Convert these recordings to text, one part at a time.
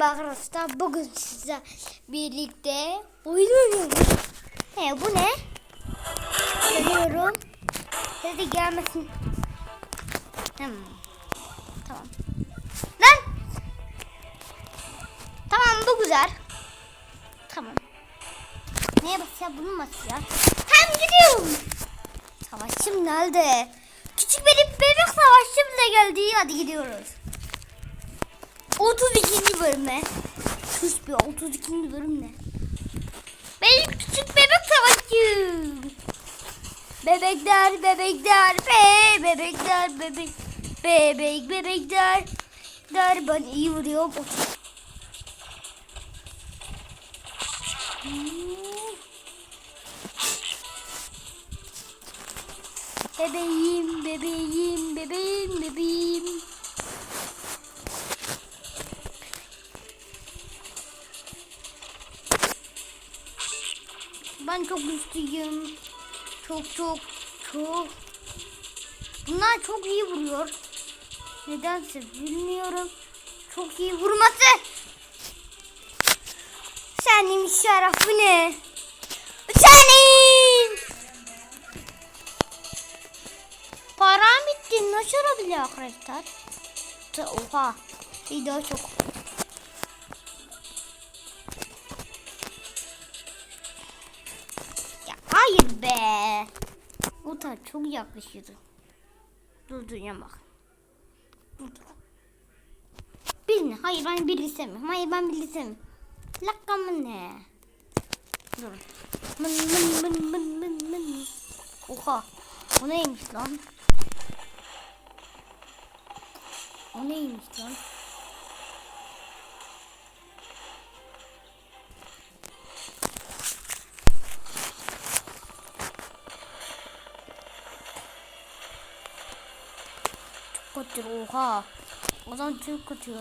Merhaba arkadaşlar. Bugün sizle birlikte oyun oynuyoruz. He bu ne? Geliyorum. Hadi gelmesin. Hmm. Tamam. Lan! Tamam bu güzel. Tamam. Neye basacağım bunu mu basacağım? Hem gidiyorum. Savaşçım nerede? Küçük benim bebek savaşçım da geldi. Hadi gidiyoruz. 32. bölüme. Sus bir 32. bölüm ne? Benim küçük bebek savaşçım. Bebekler, bebekler, be, bebekler, bebek, bebek, bebekler. Der ben iyi vuruyorum. Bebeğim, bebeğim, bebeğim, bebeğim. Ben çok güçlüyüm. Çok çok çok. Bunlar çok iyi vuruyor. Nedense bilmiyorum. Çok iyi vurması. Senin şerefı ne? Senin. Param bitti. Nasıl olabilir arkadaşlar? Oha. Bir daha çok. Be. O da çok yaklaşıyordu. Dur dur ya bak. Dur dur. Birini. Hayır ben bir istemiyorum. Hayır ben bir istemiyorum. Lakka ne? Dur. Mın mın mın mın mın mın. Oha. O neymiş lan? O neymiş lan? Kötü oha. O zaman çok kötü.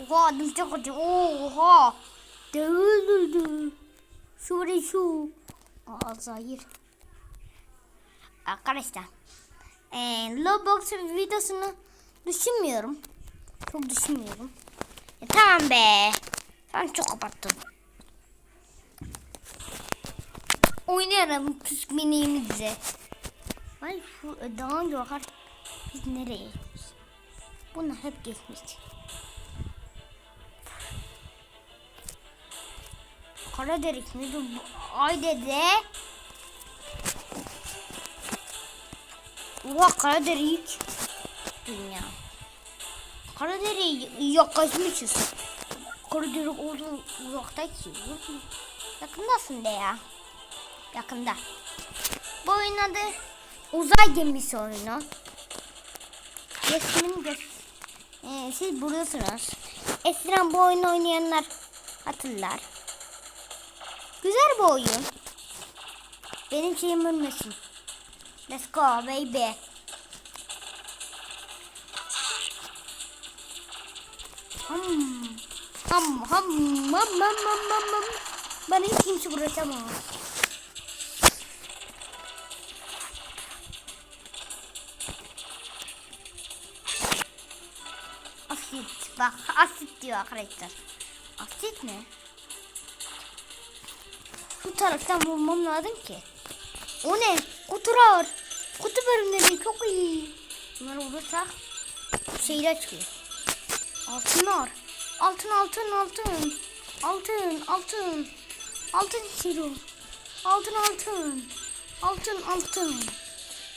Oha adam çok kötü. Oha. Dövüldü. Şuraya şu. Aa zahir. Arkadaşlar. Ee, Roblox videosunu düşünmüyorum. Çok düşünmüyorum. E, tamam be. Ben çok kapattım. Oynayalım püskminiğimizi. Ay şu e, daha önce. Biz nereye geçmiş? Bunlar hep geçmiş. Kara derik mi? Dur, bu- Ay dede. Oha kara derik. Dünya. Kara deriğe yaklaşmışız. Kara derik orada uzakta ki. Yakındasın de ya. Yakında. Bu oyunun adı uzay gemisi oyunu. Resmin de ee, siz buluyorsunuz. Eskiden bu oyunu oynayanlar hatırlar. Güzel bir oyun. Benim şeyim ölmesin. Let's go baby. Ham ham ham ham ham ham ham. Bana hiç kimse uğraşamaz. Bak asit diyor arkadaşlar. Asit ne? Bu taraftan vurmam lazım ki. O ne? Kutular. Kutu bölümleri çok iyi. Bunları vurursak şeyler çıkıyor. Altınlar. Altın altın altın. Altın altın. Altın siro. Altın altın. Altın altın.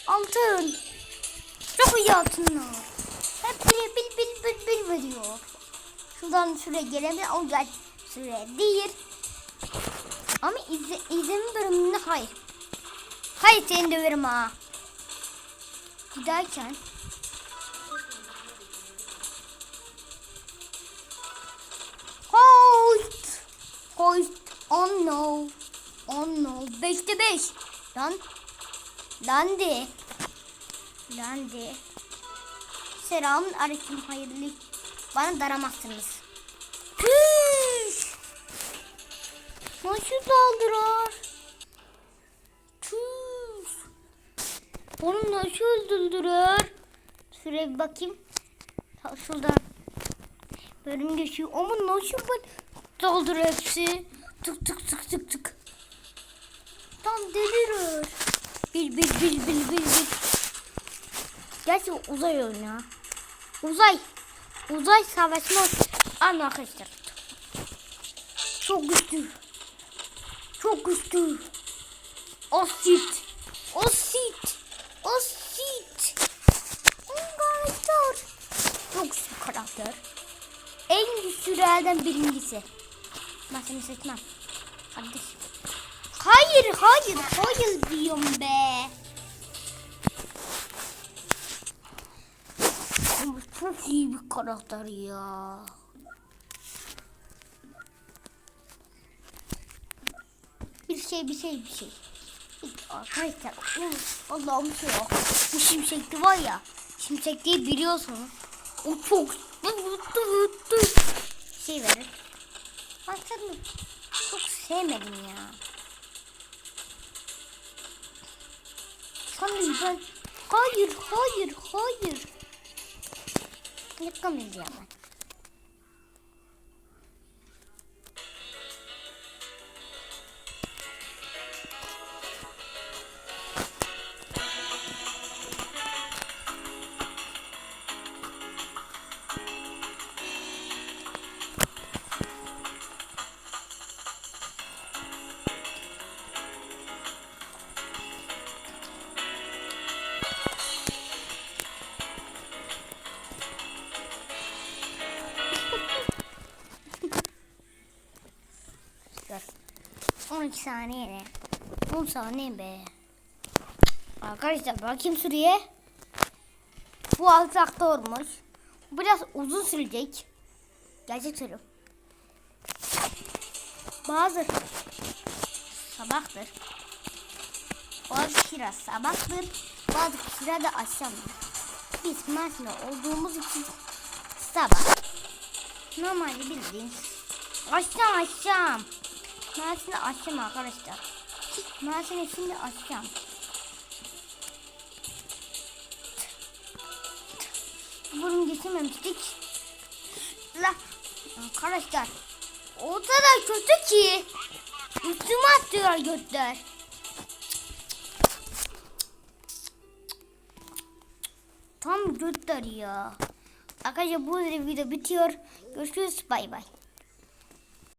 Altın. Çok iyi altınlar. Hep biri bil bil bil bil veriyor. Şuradan şuraya gelemiyor. Olacak süre değil. Ama izle, izleme bölümünde hayır. Hayır seni döverim ha. Giderken. Host. Host. Oh no. Oh no. Beşte beş. Lan. Lan de. Selamun aleyküm hayırlı. Bana daramazsınız. Püş. Nasıl daldırar? Tüş. Onu nasıl öldürdüler? Şuraya bir bakayım. Şuradan. Bölüm geçiyor. Ama nasıl ben doldur hepsi. Tık tık tık tık tık. Tam delirir. Bil bil bil bil bil bil. Gerçi uzay oyunu. Uzay. Uzay savaşma. Anla arkadaşlar. Çok güçlü. Çok güçlü. Osit. Osit. Osit. Karakter. Çok güçlü karakter. En güçlülerden birincisi. Ben seni seçmem. Kardeşim. Hayır, hayır, hayır karakter ya. Bir şey, bir şey, bir şey. Arkadaşlar, Allah'ım şey yok. Bu şimşekli var ya, şimşekliği biliyorsunuz. O çok şey verir. Seni çok sevmedim ya. Sanırım ben... Hayır, hayır, hayır. Yakamayacağım ben. 12 saniye ne? 10 saniye be. Arkadaşlar bakayım süreye. Bu alçakta olmuş. Biraz uzun sürecek. Gerçek sürü. Bazı sabahtır. Bazı kira sabahtır. Bazı kira da akşamdır. Biz Mersin'de olduğumuz için sabah. Normalde bildiğin Açacağım açacağım. Mersin'i açacağım arkadaşlar. Mersin'i şimdi açacağım. Bunu getirmemiştik. La arkadaşlar. O da kötü ki. Üstüme atıyor götler. Tam götler ya. Arkadaşlar bu video bitiyor. Görüşürüz. Bay bay.